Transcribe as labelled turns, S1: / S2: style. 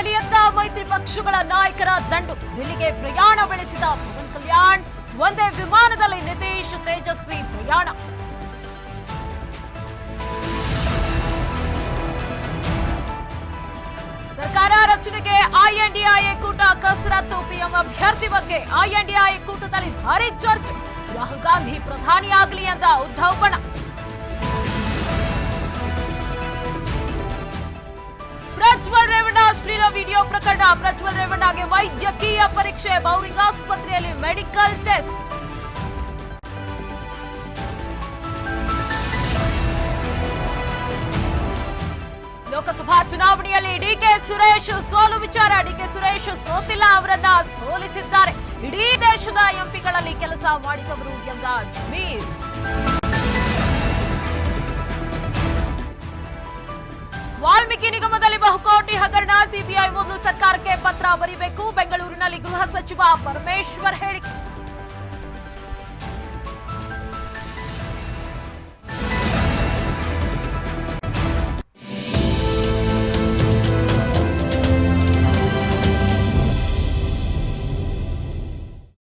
S1: ಮೈತ್ರಿ ಪಕ್ಷಗಳ ನಾಯಕರ ದಂಡು. ದಿಲ್ಲಿಗೆ ಪ್ರಯಾಣ ಬೆಳೆಸಿದ ಪವನ್ ಕಲ್ಯಾಣ್, ಒಂದೇ ವಿಮಾನದಲ್ಲಿ ನಿತೀಶ್ ತೇಜಸ್ವಿ ಪ್ರಯಾಣ. ಸರ್ಕಾರ ರಚನೆಗೆ ಐಎನ್ಡಿಐಎ ಕೂಟ ಕಸರತ್ತು. ಪಿಎಂ ಅಭ್ಯರ್ಥಿ ಬಗ್ಗೆ ಐಎನ್ಡಿಐಎ ಕೂಟದಲ್ಲಿ ಭಾರಿ ಚರ್ಚೆ. ರಾಹುಲ್ ಗಾಂಧಿ ಪ್ರಧಾನಿಯಾಗಲಿ ಎಂದ ಉದ್ಧವ್ ಬಣ ವಿಡಿಯೋ ಪ್ರಕರಣ ಪ್ರಜ್ವಲ್ ರೇವಣ್ಣಗೆ ವೈದ್ಯಕೀಯ ಪರೀಕ್ಷೆ ಬೌರಿಂಗ್ ಆಸ್ಪತ್ರೆಯಲ್ಲಿ ಮೆಡಿಕಲ್ ಟೆಸ್ಟ್ ಲೋಕಸಭಾ ಚುನಾವಣೆಯಲ್ಲಿ ಡಿಕೆ ಸುರೇಶ್ ಸೋಲು ವಿಚಾರ ಡಿಕೆ ಸುರೇಶ್ ಸೋತಿಲ್ಲ ಅವರನ್ನ ಸೋಲಿಸಿದ್ದಾರೆ ಇಡೀ ದೇಶದ ಎಂಪಿಗಳಲ್ಲಿ ಕೆಲಸ ಮಾಡಿದವರು ಎಂದ ಜಮೀರ್ ವಾಲ್ಮೀಕಿ ನಿಗಮದಲ್ಲಿ ಬಹುಕೋಟಿ ಹಗರಣ ಸಿಬಿಐ ಮೊದಲು ಸರ್ಕಾರಕ್ಕೆ ಪತ್ರ ಬರೀಬೇಕು. ಬೆಂಗಳೂರಿನಲ್ಲಿ ಗೃಹ ಸಚಿವ ಪರಮೇಶ್ವರ್ ಹೇಳಿಕೆ.